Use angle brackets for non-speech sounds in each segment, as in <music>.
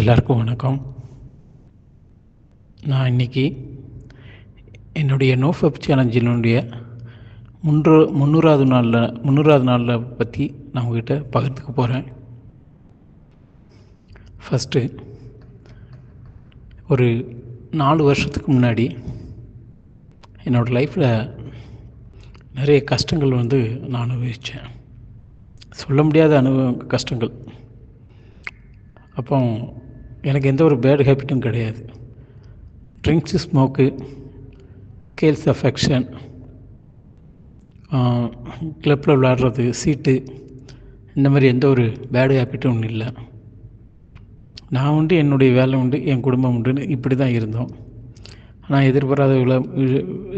எல்லாருக்கும் வணக்கம். நான் இன்றைக்கி என்னுடைய நோஃபப் சேலஞ்சினுடைய முன்று முந்நூறாவது நாளில் முந்நூறாவது நாளில் பற்றி நான் உங்ககிட்ட பகிர்ந்துக்க போகிறேன் ஃபஸ்ட்டு ஒரு நாலு வருஷத்துக்கு முன்னாடி என்னோடய லைஃப்பில் நிறைய கஷ்டங்கள் வந்து நான் அனுபவித்தேன் சொல்ல முடியாத அனுபவ கஷ்டங்கள். அப்போ எனக்கு எந்த ஒரு பேட் ஹேபிட்டும் கிடையாது. ட்ரிங்க்ஸு ஸ்மோக்கு கேல்ஸ் அஃபெக்ஷன் கிளப்பில் விளாடுறது சீட்டு இந்த மாதிரி எந்த ஒரு பேடு ஹேபிட்டும் ஒன்றும் இல்லை. நான் உண்டு என்னுடைய வேலை உண்டு என் குடும்பம் உண்டுன்னு இப்படி தான் இருந்தோம். ஆனால் எதிர்பாராத விழா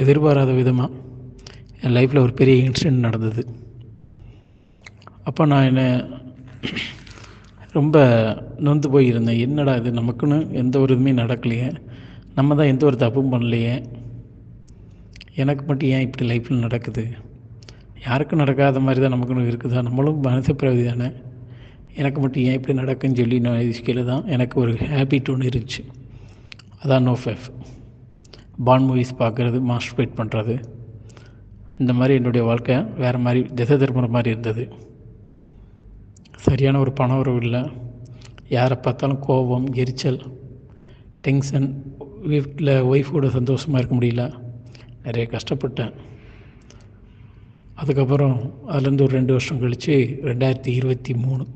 எதிர்பாராத விதமாக என் லைஃப்பில் ஒரு பெரிய இன்சிடெண்ட் நடந்தது. அப்போ நான் என்ன ரொம்ப நொந்து போயிருந்தேன் என்னடா இது நமக்குன்னு எந்த ஒரு இதுவுமே நடக்கலையே. நம்ம தான் எந்த ஒரு தப்பும் பண்ணலையே. எனக்கு மட்டும் ஏன் இப்படி லைஃப்பில் நடக்குது? யாருக்கும் நடக்காத மாதிரி தான் நமக்குன்னு இருக்குதா? நம்மளும் மனசு பிறகு தானே. எனக்கு மட்டும் ஏன் இப்படி நடக்குன்னு சொல்லி நான் யோசிக்கையில் தான் எனக்கு ஒரு ஹேபிட் ஒன்று இருந்துச்சு. அதான் நோ ஃபெஃப் பான் மூவிஸ் பார்க்குறது மாஸ்டர்பேட் பண்ணுறது இந்த மாதிரி என்னுடைய வாழ்க்கை வேறு மாதிரி திசை திரும்புகிற மாதிரி இருந்தது. சரியான ஒரு பண உறவு இல்லை. யாரை பார்த்தாலும் கோபம் எரிச்சல் டென்ஷன் வீட்டில் ஒய்ஃபோட சந்தோஷமாக இருக்க முடியல. நிறைய கஷ்டப்பட்டேன். அதுக்கப்புறம் அதுலேருந்து ஒரு ரெண்டு வருஷம் கழித்து ரெண்டாயிரத்தி இருபத்தி மூணு.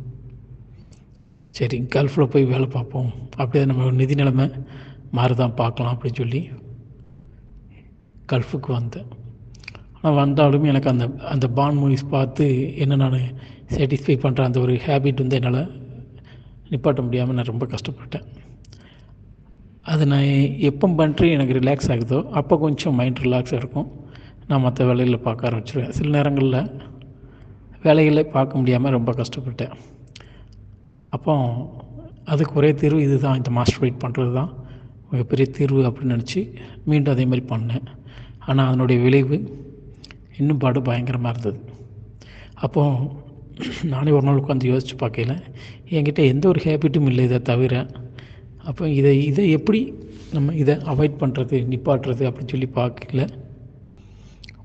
சரி கல்ஃபில் போய் வேலை பார்ப்போம். அப்படியே நம்ம நிதி நிலைமை மாறுதான் பார்க்கலாம் அப்படின்னு சொல்லி கல்ஃபுக்கு வந்தேன். வந்தாலும் எனக்கு அந்த அந்த பான் மூவிஸ் பார்த்து என்ன நான் சேட்டிஸ்ஃபை பண்ணுற அந்த ஒரு ஹேபிட் வந்து என்னால் நிப்பாட்ட முடியாமல் நான் ரொம்ப கஷ்டப்பட்டேன். அது நான் எப்போ பண்ணுறேன் எனக்கு ரிலாக்ஸ் ஆகுதோ அப்போ கொஞ்சம் மைண்ட் ரிலாக்ஸாக இருக்கும். நான் மற்ற வேலையில் பார்க்க ஆரம்பிச்சிருவேன். சில நேரங்களில் வேலைகளை பார்க்க முடியாமல் ரொம்ப கஷ்டப்பட்டேன். அப்போ அதுக்கு ஒரே தீர்வு இது தான் இந்த மாஸ்டர் வெயிட் பண்ணுறது தான். மிகப்பெரிய தீர்வு அப்படின்னு நினச்சி மீண்டும் அதே மாதிரி பண்ணேன். ஆனால் அதனுடைய விளைவு இன்னும் பாடு பயங்கரமாக இருந்தது. அப்போது நானே ஒரு நாள் உட்காந்து யோசித்து பார்க்கல என்கிட்ட எந்த ஒரு ஹேபிட்டும் இல்லை இதை தவிர. அப்போ இதை இதை எப்படி நம்ம இதை அவாய்ட் பண்ணுறது நிப்பாட்டுறது அப்படின்னு சொல்லி பார்க்கல.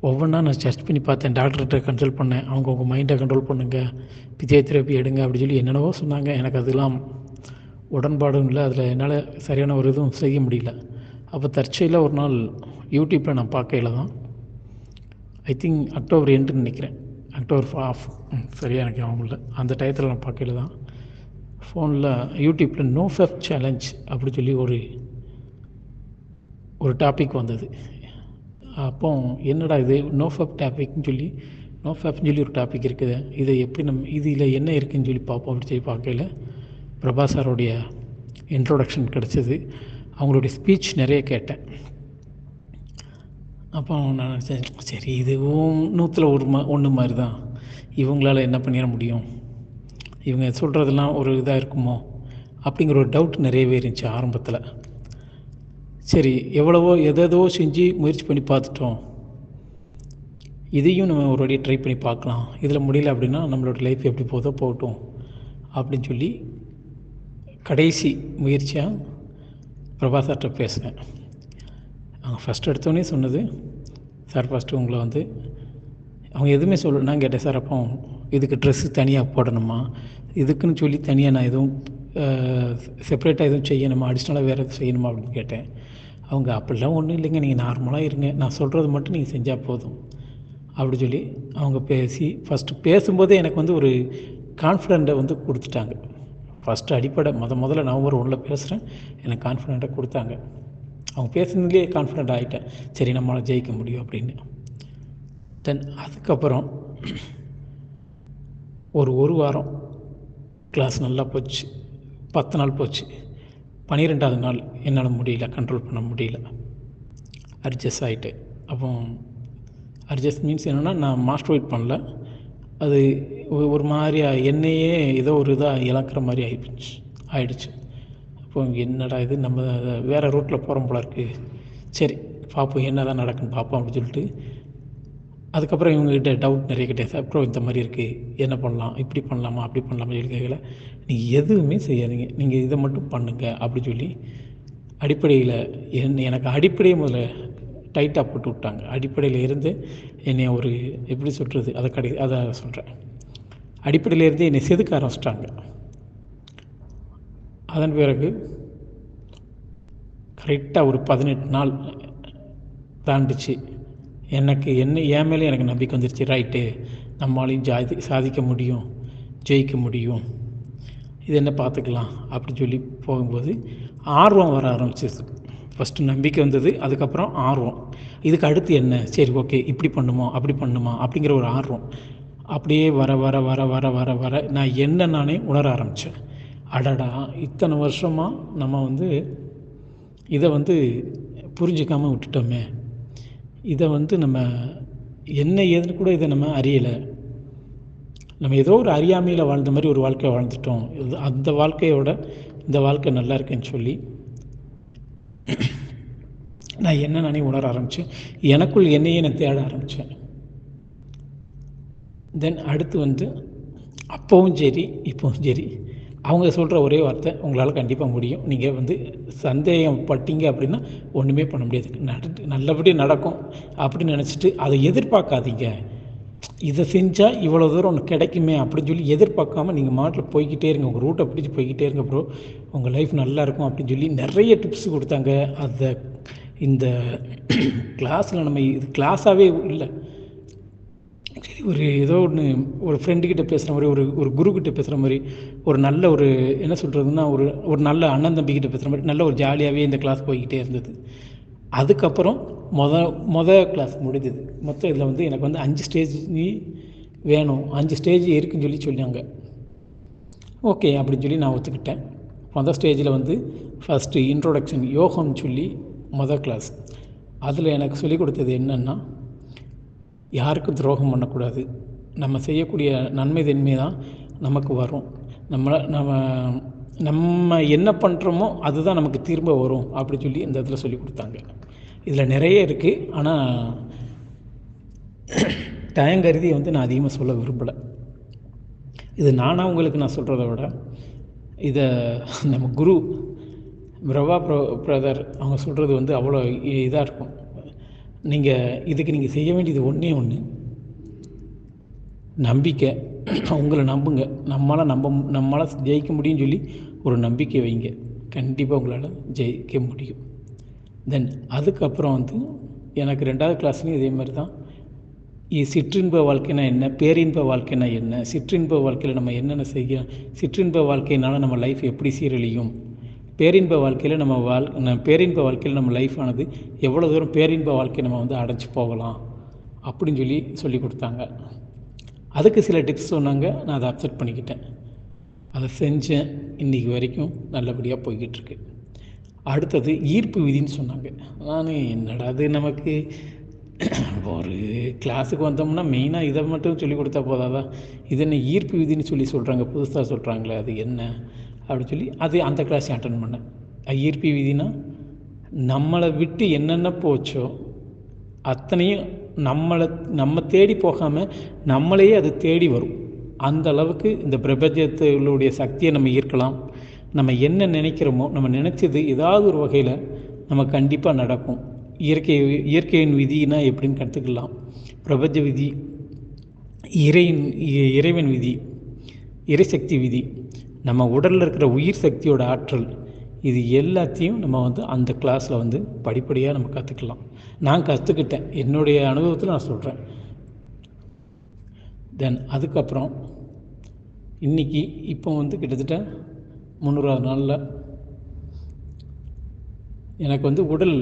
ஒவ்வொன்றா நான் டெஸ்ட் பண்ணி பார்த்தேன். டாக்டர்கிட்ட கன்சல்ட் பண்ணேன். அவங்க உங்கள் மைண்டை கண்ட்ரோல் பண்ணுங்கள் பிசியோதெரப்பி எடுங்க அப்படின்னு சொல்லி என்னென்னவோ சொன்னாங்க. எனக்கு அதெல்லாம் உடன்பாடும் இல்லை. அதில் என்னால் சரியான ஒரு இதுவும் செய்ய முடியல. அப்போ தற்செயலாக ஒரு நாள் யூடியூப்பில் நான் பார்க்கையில் தான் ஐ திங்க் அக்டோபர் எண்டுன்னு நினைக்கிறேன். அக்டோபர் ஆஃப் சரியாக எனக்கு ஞாபகம் இல்லை. அந்த டயத்தில் நான் பார்க்கல தான். ஃபோனில் யூடியூப்பில் நோ ஃபெப் சேலஞ்ச் அப்படி சொல்லி ஒரு ஒரு டாபிக் வந்தது. அப்போ என்னடா இது? நோ ஃபெப் டாபிக்னு சொல்லி நோ ஃபெஃப்னு சொல்லி ஒரு டாபிக் இருக்குது. இதை எப்படி நம்ம இதில் என்ன இருக்குதுன்னு சொல்லி பார்ப்போம் அப்படின்னு சொல்லி பார்க்கையில் பிரபா சாரோடைய இன்ட்ரோடக்ஷன் கிடச்சிது. அவங்களுடைய ஸ்பீச் நிறைய கேட்டேன். அப்போ நான் நினச்சேன் சரி இதுவும் நூற்றில் ஒரு மா ஒன்று மாதிரி தான் இவங்களால் என்ன பண்ணிட முடியும்? இவங்க சொல்கிறதெல்லாம் ஒரு இதாக இருக்குமோ? அப்படிங்கிற ஒரு டவுட் நிறையவே இருந்துச்சு ஆரம்பத்தில். சரி எவ்வளவோ எதோ செஞ்சு முயற்சி பண்ணி பார்த்துட்டோம். இதையும் நம்ம ஒரு வாட்டி ட்ரை பண்ணி பார்க்கலாம். இதில் முடியல அப்படின்னா நம்மளோட லைஃப் எப்படி போதோ போகட்டும் அப்படின்னு சொல்லி கடைசி முயற்சியாக பிரபாசார்கிட்ட பேசினேன். அவங்க ஃபஸ்ட் எடுத்தோடனே சொன்னது சார் ஃபஸ்ட்டு உங்களை வந்து அவங்க எதுவுமே சொல்ல நான் கேட்டேன் சார் அப்போ இதுக்கு ட்ரெஸ்ஸு தனியாக போடணுமா? இதுக்குன்னு சொல்லி தனியாக நான் எதுவும் செப்பரேட்டாக எதுவும் செய்யணுமா? அடிஷ்னலாக வேறு எதுவும் செய்யணுமா? அப்படின்னு கேட்டேன். அவங்க அப்படிலாம் ஒன்றும் இல்லைங்க. நீங்கள் நார்மலாக இருங்க. நான் சொல்கிறது மட்டும் நீங்கள் செஞ்சால் போதும். அப்படி சொல்லி அவங்க பேசி ஃபஸ்ட்டு பேசும்போதே எனக்கு வந்து ஒரு கான்ஃபிடெண்ட்டை வந்து கொடுத்துட்டாங்க. ஃபஸ்ட்டு அடிப்படை முத முதல்ல நவம்பர் ஒன்றில் பேசுகிறேன் எனக்கு கான்ஃபிடெண்ட்டை கொடுத்தாங்க. அவங்க பேசுனதுலேயே கான்ஃபிடென்ட் ஆகிட்டேன் சரி நம்மளால் ஜெயிக்க முடியும் அப்படின்னு. தென் அதுக்கப்புறம் ஒரு ஒரு வாரம் கிளாஸ் நல்லா போச்சு. பத்து நாள் போச்சு. பன்னிரெண்டாவது நாள் என்னால் முடியல கண்ட்ரோல் பண்ண முடியல. அட்ஜஸ்ட் ஆகிட்டு அப்போ அட்ஜஸ்ட் மீன்ஸ் என்னென்னா நான் மாஸ்டர் வெயிட் பண்ணல. அது ஒரு மாதிரியாக என்னையே ஏதோ ஒரு இதாக இழக்கிற மாதிரி ஆகிடுச்சு ஆயிடுச்சு. அப்போ என்னடா இது நம்ம வேறு ரூட்டில் போகிறோம் போல இருக்குது சரி பார்ப்போம் என்ன தான் நடக்குன்னு பார்ப்போம் அப்படின்னு சொல்லிட்டு அதுக்கப்புறம் இவங்ககிட்ட டவுட் நிறைய கிட்டே அப்புறம் இந்த மாதிரி இருக்குது என்ன பண்ணலாம்? இப்படி பண்ணலாமா? அப்படி பண்ணலாமா? சொல்லி கேட்கல. நீங்கள் எதுவுமே செய்யாதீங்க. நீங்கள் இதை மட்டும் பண்ணுங்க அப்படி சொல்லி அடிப்படையில் என் எனக்கு அடிப்படையை முதல்ல டைட்டாக போட்டு விட்டாங்க. அடிப்படையில் இருந்து என்னை ஒரு எப்படி சொல்கிறது அதை கடை அதை சொல்கிறேன் அடிப்படையிலேருந்து என்னை செதுக்க ஆரம்பிச்சிட்டாங்க. அதன் பிறகு கரெக்டாக ஒரு பதினெட்டு நாள் தாண்டிச்சு. எனக்கு என்ன என் மேலே எனக்கு நம்பிக்கை வந்துருச்சு. ரைட்டு நம்மளாலையும் ஜாதி சாதிக்க முடியும் ஜெயிக்க முடியும். இது என்ன பார்த்துக்கலாம் அப்படின்னு சொல்லி போகும்போது ஆர்வம் வர ஆரம்பிச்சிது ஃபஸ்ட்டு நம்பிக்கை வந்தது அதுக்கப்புறம் ஆர்வம். இதுக்கு அடுத்து என்ன? சரி ஓகே இப்படி பண்ணுமோ அப்படி பண்ணுமா அப்படிங்கிற ஒரு ஆர்வம். அப்படியே வர வர வர வர வர வர நான் என்ன நானே உணர ஆரம்பித்தேன் அடடா இத்தனை வருஷமாக நம்ம வந்து இதை வந்து புரிஞ்சுக்காமல் விட்டுட்டோமே. இதை வந்து நம்ம என்ன ஏதுன்னு கூட இதை நம்ம அறியலை. நம்ம ஏதோ ஒரு அறியாமையில் வாழ்ந்த மாதிரி ஒரு வாழ்க்கையை வாழ்ந்துட்டோம். இது அந்த வாழ்க்கையோட இந்த வாழ்க்கை நல்லா இருக்குன்னு சொல்லி நான் என்ன நானே உணர ஆரம்பித்தேன் எனக்குள் என்னையே நான் தேட ஆரம்பித்தேன் தென் அடுத்து வந்து அப்போவும் சரி இப்போவும் சரி அவங்க சொல்கிற ஒரே வார்த்தை உங்களால் கண்டிப்பாக முடியும். நீங்கள் வந்து சந்தேகம் பட்டீங்க அப்படின்னா ஒன்றுமே பண்ண முடியாது. நட நல்லபடியாக நடக்கும் அப்படின்னு நினச்சிட்டு அதை எதிர்பார்க்காதீங்க. இதை செஞ்சால் இவ்வளோ தூரம் ஒன்று கிடைக்குமே அப்படின்னு சொல்லி எதிர்பார்க்காம நீங்கள் மாட்டில் போய்கிட்டே இருங்க. உங்கள் ரூட்டை பிடிச்சி போய்கிட்டே இருங்க ப்ரோ உங்கள் லைஃப் நல்லா இருக்கும் அப்படின்னு சொல்லி நிறைய டிப்ஸ் கொடுத்தாங்க. அதை இந்த கிளாஸில் நம்ம இது கிளாஸாகவே இல்லை. சரி ஒரு ஏதோ ஒன்று ஒரு ஃப்ரெண்டுக்கிட்ட பேசுகிற மாதிரி ஒரு ஒரு குருக்கிட்ட பேசுகிற மாதிரி ஒரு நல்ல ஒரு என்ன சொல்கிறதுன்னா ஒரு ஒரு நல்ல அண்ணன் தம்பிக்கிட்ட பேசுகிற மாதிரி நல்ல ஒரு ஜாலியாகவே இந்த கிளாஸ் போய்கிட்டே இருந்தது. அதுக்கப்புறம் மொத மொதல் கிளாஸ் முடிஞ்சது. மொத்தம் இதில் வந்து எனக்கு வந்து அஞ்சு ஸ்டேஜ் வேணும். அஞ்சு ஸ்டேஜ் இருக்குன்னு சொல்லி சொன்னாங்க. ஓகே அப்படின்னு சொல்லி நான் ஒத்துக்கிட்டேன். மொதல் ஸ்டேஜில் வந்து ஃபஸ்ட்டு இன்ட்ரோடக்ஷன் யோகம்னு சொல்லி மொதல் கிளாஸ் அதில் எனக்கு சொல்லிக் கொடுத்தது என்னென்னா யாருக்கும் துரோகம் பண்ணக்கூடாது. நம்ம செய்யக்கூடிய நன்மை தன்மை தான் நமக்கு வரும். நம்மளை நம்ம நம்ம என்ன பண்ணுறோமோ அதுதான் நமக்கு திரும்ப வரும் அப்படி சொல்லி இந்த இடத்துல சொல்லி கொடுத்தாங்க. இதில் நிறைய இருக்குது ஆனால் டைம் கருதி வந்து நான் அதிகமாக சொல்ல விரும்பலை. இது நானாக உங்களுக்கு நான் சொல்கிறத விட இதை நம்ம குரு பிரபா பிர பிரதர் அவங்க சொல்கிறது வந்து அவ்வளோ இதாக இருக்கும். நீங்கள் இதுக்கு நீங்கள் செய்ய வேண்டியது ஒன்றே ஒன்று நம்பிக்கை. உங்களை நம்புங்க. நம்மளால் நம்ப நம்மளால் ஜெயிக்க முடியும்னு சொல்லி ஒரு நம்பிக்கை வைங்க. கண்டிப்பாக உங்களால் ஜெயிக்க முடியும். தென் அதுக்கப்புறம் வந்து எனக்கு ரெண்டாவது கிளாஸ்லேயும் இதே மாதிரி தான் இ- சிற்றின்ப வாழ்க்கைனா என்ன? பேரின்ப வாழ்க்கைனா என்ன? சிற்றின்ப வாழ்க்கையில் நம்ம என்னென்ன செய்ய சிற்றின்ப வாழ்க்கையினால நம்ம லைஃப் எப்படி சீரழியும்? பேரின்ப வாழ்க்கையில் நம்ம வாழ் பேரின்ப வாழ்க்கையில் நம்ம லைஃப் ஆனது எவ்வளோ தூரம் பேரின்ப வாழ்க்கையை நம்ம வந்து அடைஞ்சு போகலாம் அப்படின்னு சொல்லி சொல்லி கொடுத்தாங்க. அதுக்கு சில டிப்ஸ் சொன்னாங்க. நான் அதை அப்செட் பண்ணிக்கிட்டேன். அதை செஞ்சேன். இன்றைக்கி வரைக்கும் நல்லபடியாக போய்கிட்டுருக்கு அடுத்தது ஈர்ப்பு விதின்னு சொன்னாங்க. நான் என்னடா அது நமக்கு? ஒரு கிளாஸுக்கு வந்தோம்னா மெயினாக இதை மட்டும் சொல்லி கொடுத்தா போதாதா? இது என்ன ஈர்ப்பு விதின்னு சொல்லி சொல்கிறாங்க புதுசாக சொல்கிறாங்களே அது என்ன? அப்படின்னு சொல்லி அது அந்த கிளாஸையும் அட்டன் பண்ணேன். அது ஈர்ப்பு விதினா நம்மளை விட்டு என்னென்ன போச்சோ அத்தனையும் நம்மளை நம்ம தேடி போகாமல் நம்மளையே அது தேடி வரும். அந்த அளவுக்கு இந்த பிரபஞ்சத்தினுடைய சக்தியை நம்ம ஈர்க்கலாம். நம்ம என்ன நினைக்கிறோமோ நம்ம நினச்சது ஏதாவது ஒரு வகையில் நம்ம கண்டிப்பாக நடக்கும். இயற்கை இயற்கையின் விதினா எப்படின்னு கற்றுக்கலாம் பிரபஞ்ச விதி இறையின் இ- இறைவன் விதி இறைசக்தி விதி நம்ம உடலில் இருக்கிற உயிர் சக்தியோட ஆற்றல் இது எல்லாத்தையும் நம்ம வந்து அந்த கிளாஸில் வந்து படிப்படியாக நம்ம கற்றுக்கலாம் நான் கற்றுக்கிட்டேன் என்னுடைய அனுபவத்தில் நான் சொல்கிறேன் தென் அதுக்கப்புறம் இன்றைக்கி இப்போ வந்து கிட்டத்தட்ட முந்நூறாவது நாளில் எனக்கு வந்து உடல்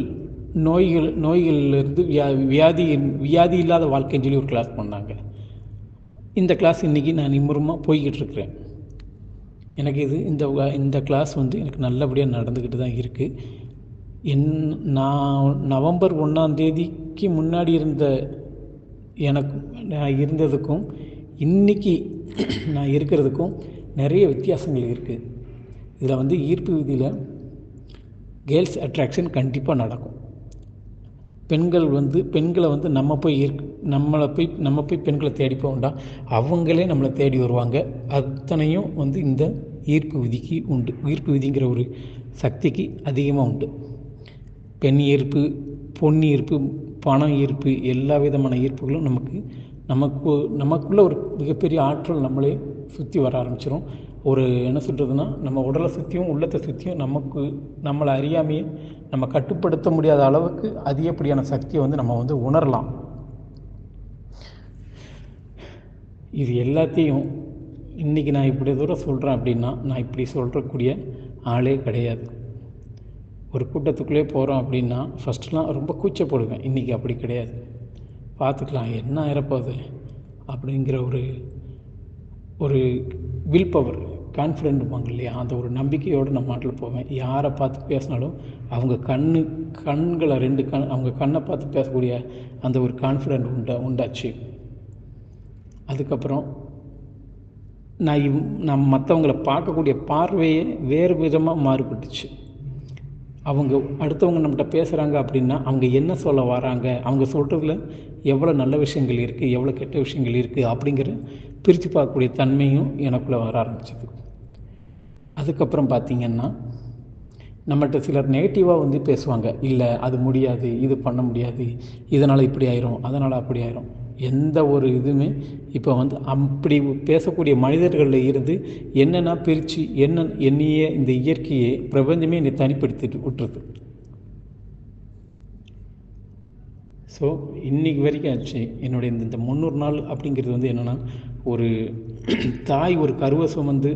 நோய்கள் நோய்கள்லேருந்து வியா வியாதி வியாதி இல்லாத வாழ்க்கைன்னு சொல்லி ஒரு கிளாஸ் பண்ணாங்க. இந்த கிளாஸ் இன்றைக்கி நான் நிம்மரமாக போய்கிட்டு இருக்கிறேன். எனக்கு இது இந்த இந்த கிளாஸ் வந்து எனக்கு நல்லபடியாக நடந்துக்கிட்டு தான் இருக்குது என் நான் நவம்பர் ஒன்றாந்தேதிக்கு முன்னாடி இருந்த எனக்கு நான் இருந்ததுக்கும் இன்னைக்கு <clears throat> நான் இருக்கிறதுக்கும் நிறைய வித்தியாசங்கள் இருக்குது இதில் வந்து ஈர்ப்பு விதியில் கேர்ள்ஸ் அட்ராக்ஷன் கண்டிப்பாக நடக்கும். பெண்கள் வந்து பெண்களை வந்து நம்ம போய் ஈர்க்க நம்மளை போய் நம்ம போய் பெண்களை தேடி போக வேண்டாம். அவங்களே நம்மளை தேடி வருவாங்க. அத்தனையும் வந்து இந்த ஈர்ப்பு விதிக்கு உண்டு. ஈர்ப்பு விதிங்கிற ஒரு சக்திக்கு அதிகமாக உண்டு. பெண் ஈர்ப்பு பொன் ஈர்ப்பு பணம் ஈர்ப்பு எல்லா விதமான ஈர்ப்புகளும் நமக்கு நமக்கு நமக்குள்ளே ஒரு மிகப்பெரிய ஆற்றல் நம்மளே சுற்றி வர ஆரம்பிச்சிடும் ஒரு என்ன சொல்கிறதுனா நம்ம உடலை சுற்றியும் உள்ளத்தை சுற்றியும் நமக்கு நம்மளை அறியாமையே நம்ம கட்டுப்படுத்த முடியாத அளவுக்கு அதிகப்படியான சக்தியை வந்து நம்ம வந்து உணரலாம். இது எல்லாத்தையும் இன்றைக்கி நான் இப்படி தூரம் சொல்கிறேன் அப்படின்னா நான் இப்படி சொல்கிறக்கூடிய ஆளே கிடையாது. ஒரு கூட்டத்துக்குள்ளே போகிறோம் அப்படின்னா ஃபஸ்ட்டெலாம் ரொம்ப கூச்சப்படுவேன். இன்றைக்கி அப்படி கிடையாது. பார்த்துக்கலாம் என்ன ஆயிரப்போகுது அப்படிங்கிற ஒரு ஒரு வில் பவர் கான்ஃபிடென்ட்பாங்க இல்லையா? அந்த ஒரு நம்பிக்கையோடு நான் மாட்டில் போவேன். யாரை பார்த்து பேசினாலும் அவங்க கண்ணு கண்களை ரெண்டு கண் அவங்க கண்ணை பார்த்து பேசக்கூடிய அந்த ஒரு கான்ஃபிடென்ட் உண்டா உண்டாச்சு. அதுக்கப்புறம் நான் இவ் நான் மற்றவங்கள பார்க்கக்கூடிய பார்வையே வேறு விதமாக மாறுபட்டுச்சு. அவங்க அடுத்தவங்க நம்மகிட்ட பேசுகிறாங்க அப்படின்னா அவங்க என்ன சொல்ல வராங்க? அவங்க சொல்கிறதுல எவ்வளோ நல்ல விஷயங்கள் இருக்குது எவ்வளோ கெட்ட விஷயங்கள் இருக்குது அப்படிங்கிற பிரித்து பார்க்கக்கூடிய தன்மையும் எனக்குள்ளே வர ஆரம்பிச்சது. அதுக்கப்புறம் பார்த்திங்கன்னா நம்மகிட்ட சிலர் நெகட்டிவாக வந்து பேசுவாங்க. இல்லை அது முடியாது இது பண்ண முடியாது இதனால் இப்படி ஆயிரும் அதனால் அப்படி ஆயிரும். எந்த ஒரு இதுவுமே இப்போ வந்து அப்படி பேசக்கூடிய மனிதர்களில் இருந்து என்னென்னா பிரித்து என்ன என்னையே இந்த இயற்கையை பிரபஞ்சமே என்னை தனிப்படுத்திட்டு விட்டுருது ஸோ இன்றைக்கி வரைக்கும் ஆச்சு. என்னுடைய இந்த இந்த முந்நூறு நாள் அப்படிங்கிறது வந்து என்னென்னா ஒரு <clears throat> தாய் ஒரு கருவை சுமந்து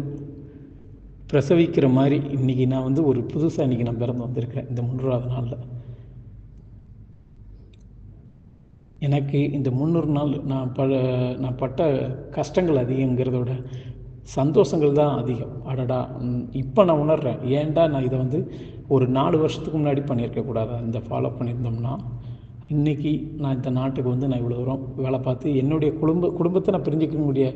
பிரசவிக்கிற மாதிரி இன்றைக்கி நான் வந்து ஒரு புதுசாக இன்றைக்கி நான் பிறந்து வந்திருக்கேன் இந்த முந்நூறாவது நாளில். எனக்கு இந்த முந்நூறு நாள் நான் ப நான் பட்ட கஷ்டங்கள் அதிகங்கிறதோட சந்தோஷங்கள் தான் அதிகம். அடடா இப்போ நான் உணர்கிறேன் ஏன்டா நான் இதை வந்து ஒரு நாலு வருஷத்துக்கு முன்னாடி பண்ணியிருக்கக்கூடாது இந்த ஃபாலோ பண்ணியிருந்தோம்னா இன்றைக்கி நான் இந்த நாட்டுக்கு வந்து நான் இவ்வளோ தூரம் வேலை பார்த்து என்னுடைய குடும்ப குடும்பத்தை நான் பிரிஞ்சிக்க முடிய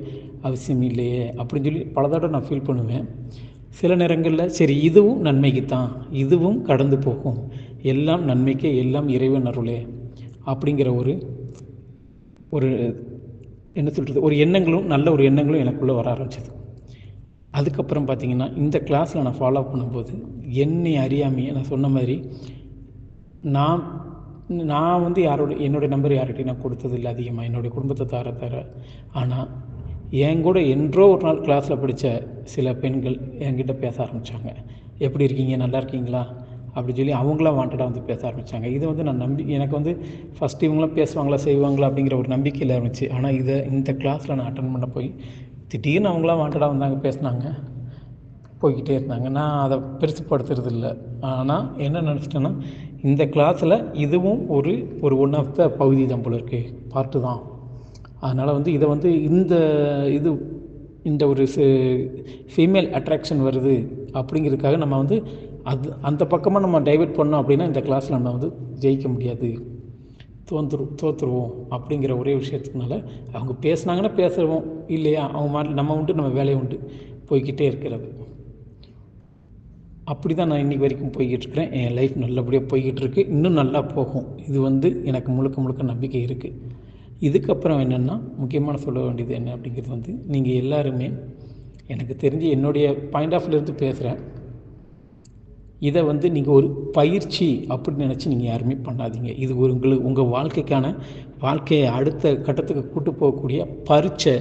அவசியம் இல்லையே அப்படின்னு சொல்லி பல தடவை நான் ஃபீல் பண்ணுவேன். சில நேரங்களில் சரி இதுவும் நன்மைக்கு தான் இதுவும் கடந்து போகும். எல்லாம் நன்மைக்கே எல்லாம் இறைவன் அருளே. அப்படிங்கிற ஒரு ஒரு என்ன சொல்கிறது ஒரு எண்ணங்களும் நல்ல ஒரு எண்ணங்களும் எனக்குள்ளே வர ஆரம்பிச்சது. அதுக்கப்புறம் பார்த்திங்கன்னா இந்த கிளாஸில் நான் ஃபாலோ பண்ணும்போது என்னை அறியாமையே நான் சொன்ன மாதிரி நான் நான் வந்து யாரோட என்னுடைய நம்பர் யார்கிட்டையும் நான் கொடுத்ததில்லை அதிகமாக என்னுடைய குடும்பத்தை தர தர. ஆனால் என் கூட என்றோ ஒரு நாள் கிளாஸில் படித்த சில பெண்கள் என்கிட்ட பேச ஆரம்பித்தாங்க எப்படி இருக்கீங்க? நல்லா இருக்கீங்களா? அப்படி சொல்லி அவங்களாம் வாண்டடாக வந்து பேச ஆரம்பித்தாங்க இது வந்து நான் நம்பி எனக்கு வந்து ஃபஸ்ட்டு இவங்களாம் பேசுவாங்களா செய்வாங்களா அப்படிங்கிற ஒரு நம்பிக்கையில் இருந்துச்சு. ஆனால் இதை இந்த கிளாஸில் நான் அட்டன் பண்ண போய் திடீர்னு அவங்களாம் வாண்டடாக வந்தாங்க பேசினாங்க போய்கிட்டே இருந்தாங்க. நான் அதை பெருசுப்படுத்துறது இல்லை ஆனால் என்ன நினச்சிட்டேன்னா இந்த கிளாஸில் இதுவும் ஒரு ஒரு ஒன் ஆஃப் த பகுதி தான் போல இருக்கு பார்ட்டு தான். அதனால் வந்து இதை வந்து இந்த இது இந்த ஒரு ஃபீமேல் அட்ராக்ஷன் வருது அப்படிங்கிறதுக்காக நம்ம வந்து அது அந்த பக்கமாக நம்ம டைவெர்ட் பண்ணோம் அப்படின்னா இந்த கிளாஸில் நம்ம வந்து ஜெயிக்க முடியாது. தோந்துரு தோற்றுருவோம் அப்படிங்கிற ஒரே விஷயத்துக்குனால அவங்க பேசுனாங்கன்னா பேசுவோம். இல்லையா? அவங்க மாதிரி நம்ம உண்டு நம்ம வேலையை உண்டு. போய்கிட்டே இருக்கிறது. அப்படி தான் நான் இன்றைக்கி வரைக்கும் போய்கிட்டு இருக்கிறேன். என் லைஃப் நல்லபடியாக போய்கிட்டு இருக்கு இன்னும் நல்லா போகும். இது வந்து எனக்கு முழுக்க முழுக்க நம்பிக்கை இருக்குது இதுக்கப்புறம் என்னென்னா முக்கியமான சொல்ல வேண்டியது என்ன அப்படிங்கிறது வந்து நீங்கள் எல்லாருமே எனக்கு தெரிஞ்சு என்னுடைய பாயிண்ட் ஆஃப்லேருந்து பேசுகிறேன் இதை வந்து நீங்கள் ஒரு பயிற்சி அப்படின்னு நினச்சி நீங்கள் யாருமே பண்ணாதீங்க. இது ஒரு உங்களுக்கு உங்கள் வாழ்க்கைக்கான வாழ்க்கையை அடுத்த கட்டத்துக்கு கூட்டு போகக்கூடிய பரீட்சை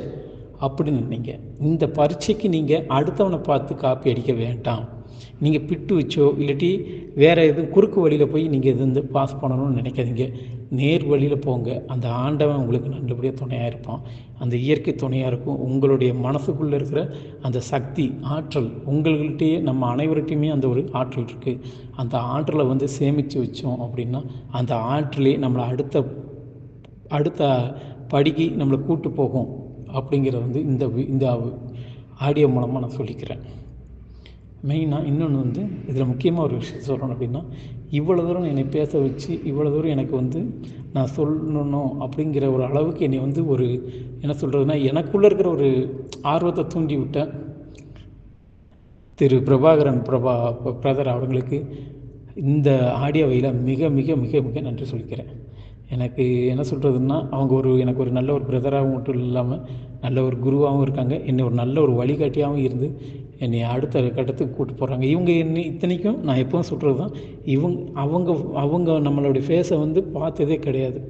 அப்படின்னு நினைங்க. இந்த பரீட்சைக்கு நீங்கள் அடுத்தவனை பார்த்து காப்பி அடிக்க வேண்டாம். நீங்கள் பிட்டு வச்சோ இல்லாட்டி வேறு எதுவும் குறுக்கு வழியில் போய் நீங்கள் இது வந்து பாஸ் பண்ணணும்னு நினைக்காதீங்க. நேர் வழியில் போங்க. அந்த ஆண்டவன் உங்களுக்கு நல்லபடியாக துணையாக இருப்பான். அந்த இயற்கை துணையாக இருக்கும். உங்களுடைய மனசுக்குள்ளே இருக்கிற அந்த சக்தி ஆற்றல் உங்கள்கிட்டயே நம்ம அனைவர்கிட்டையுமே அந்த ஒரு ஆற்றல் இருக்குது அந்த ஆற்றலை வந்து சேமித்து வச்சோம் அப்படின்னா அந்த ஆற்றலே நம்மளை அடுத்த அடுத்த படிக்கு நம்மளை கூட்டு போகும் அப்படிங்கிறத வந்து இந்த இந்த ஆடியோ மூலமாக நான் சொல்லிக்கிறேன். மெயினாக இன்னொன்று வந்து இதில் முக்கியமாக ஒரு விஷயம் சொல்லணும் அப்படின்னா இவ்வளோ தூரம் என்னை பேச வச்சு இவ்வளோ தூரம் எனக்கு வந்து நான் சொல்லணும் அப்படிங்கிற ஒரு அளவுக்கு என்னை வந்து ஒரு என்ன சொல்கிறதுனா எனக்குள்ளே இருக்கிற ஒரு ஆர்வத்தை தூண்டி விட்ட திரு பிரபாகரன் பிரபா பிரதர் அவர்களுக்கு இந்த ஆடியோவையில் மிக மிக மிக மிக நன்றி சொல்லிக்கிறேன். எனக்கு என்ன சொல்கிறதுன்னா அவங்க ஒரு எனக்கு ஒரு நல்ல ஒரு பிரதராகவும் மட்டும் இல்லாமல் நல்ல ஒரு குருவாகவும் இருக்காங்க. என்னை ஒரு நல்ல ஒரு வழிகாட்டியாகவும் இருந்து என்னை அடுத்த கட்டத்துக்கு கூப்பிட்டு போகிறாங்க இவங்க என்ன இத்தனைக்கும் நான் எப்பவும் சொல்கிறது தான் இவங்க அவங்க அவங்க நம்மளுடைய ஃபேஸை வந்து பார்த்ததே கிடையாது.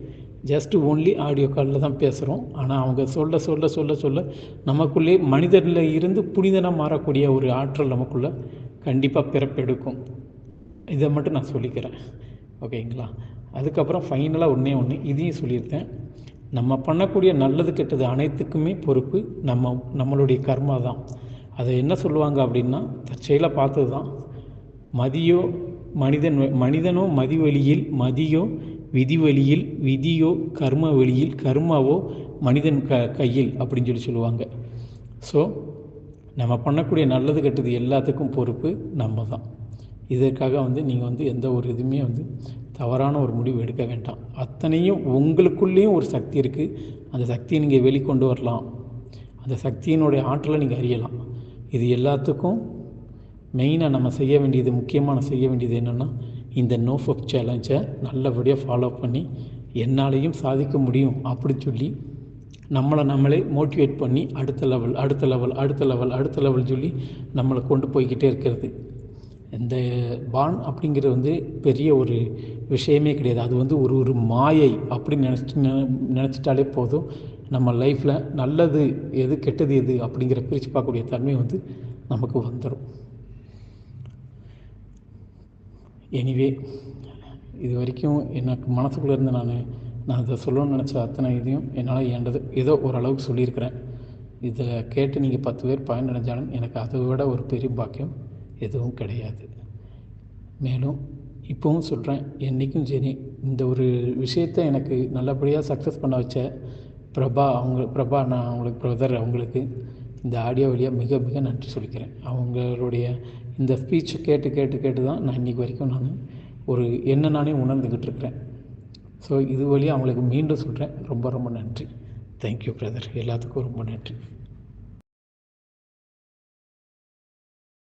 ஜஸ்ட் ஓன்லி ஆடியோ காலில் தான் பேசுகிறோம் ஆனால் அவங்க சொல்ல சொல்ல சொல்ல சொல்ல நமக்குள்ளே மனிதனில் இருந்து புனிதனாக மாறக்கூடிய ஒரு ஆற்றல் நமக்குள்ளே கண்டிப்பாக பிறப்பெடுக்கும். இதை மட்டும் நான் சொல்லிக்கிறேன். ஓகேங்களா? அதுக்கப்புறம் ஃபைனலாக ஒன்றே ஒன்று இதையும் சொல்லியிருக்கேன். நம்ம பண்ணக்கூடிய நல்லது கெட்டது அனைத்துக்குமே பொறுப்பு நம்ம நம்மளுடைய கர்மா தான். அதை என்ன சொல்லுவாங்க அப்படின்னா தற்செயலாக பார்த்தது தான் மதியோ மனிதன் மனிதனோ மதி வழியில் மதியோ விதி வழியில் விதியோ கர்ம வழியில் கர்மாவோ மனிதன் க கையில் அப்படின்னு சொல்லி சொல்லுவாங்க. ஸோ நம்ம பண்ணக்கூடிய நல்லது கெட்டது எல்லாத்துக்கும் பொறுப்பு நம்ம தான். இதற்காக வந்து நீங்கள் வந்து எந்த ஒரு இதுவுமே வந்து தவறான ஒரு முடிவு எடுக்க வேண்டாம். அத்தனையும் உங்களுக்குள்ளேயும் ஒரு சக்தி இருக்குது அந்த சக்தியை நீங்கள் வெளிக்கொண்டு வரலாம். அந்த சக்தியினுடைய ஆற்றலை நீங்கள் அறியலாம். இது எல்லாத்துக்கும் மெயினாக நம்ம செய்ய வேண்டியது முக்கியமான செய்ய வேண்டியது என்னென்னா இந்த நோ ஃபப் சேலஞ்சை நல்லபடியாக ஃபாலோ பண்ணி என்னாலையும் சாதிக்க முடியும் அப்படி சொல்லி நம்மளை நம்மளே மோட்டிவேட் பண்ணி அடுத்த லெவல் அடுத்த லெவல் அடுத்த லெவல் அடுத்த லெவல் சொல்லி நம்மளை கொண்டு போய்கிட்டே இருக்கிறது. இந்த பான் அப்படிங்கிறது வந்து பெரிய ஒரு விஷயமே கிடையாது. அது வந்து ஒரு ஒரு மாயை அப்படின்னு நினச்சி நினச்சிட்டாலே போதும். நம்ம லைஃப்பில் நல்லது எது கெட்டது எது அப்படிங்கிற பிரித்து பார்க்கக்கூடிய தன்மை வந்து நமக்கு வந்துடும் எனிவே இது வரைக்கும் எனக்கு மனசுக்குள்ளே இருந்து நான் நான் அதை சொல்லணும்னு நினச்ச அத்தனை இதையும் என்னால் ஏண்டது ஏதோ ஓரளவுக்கு சொல்லியிருக்கிறேன். இதை கேட்டு நீங்கள் பத்து பேர் பயனடைஞ்சாலும் எனக்கு அதை விட ஒரு பெரிய பாக்கியம். எதுவும் கிடையாது. மேலும் இப்போவும் சொல்கிறேன் என்றைக்கும் சரி இந்த ஒரு விஷயத்தை எனக்கு நல்லபடியாக சக்ஸஸ் பண்ண வச்ச பிரபா அவங்க பிரபா நான் அவங்களுக்கு பிரதர் அவங்களுக்கு இந்த ஆடியோ வழியாக மிக மிக நன்றி சொல்லிக்கிறேன். அவங்களுடைய இந்த ஸ்பீச்சை கேட்டு கேட்டு கேட்டு தான் நான் இன்றைக்கி வரைக்கும் நான் ஒரு என்ன நானே உணர்ந்துக்கிட்டு இருக்கிறேன். ஸோ இது வழியாக அவங்களுக்கு மீண்டும் சொல்கிறேன் ரொம்ப ரொம்ப நன்றி. தேங்க்யூ பிரதர் எல்லாத்துக்கும் ரொம்ப நன்றி.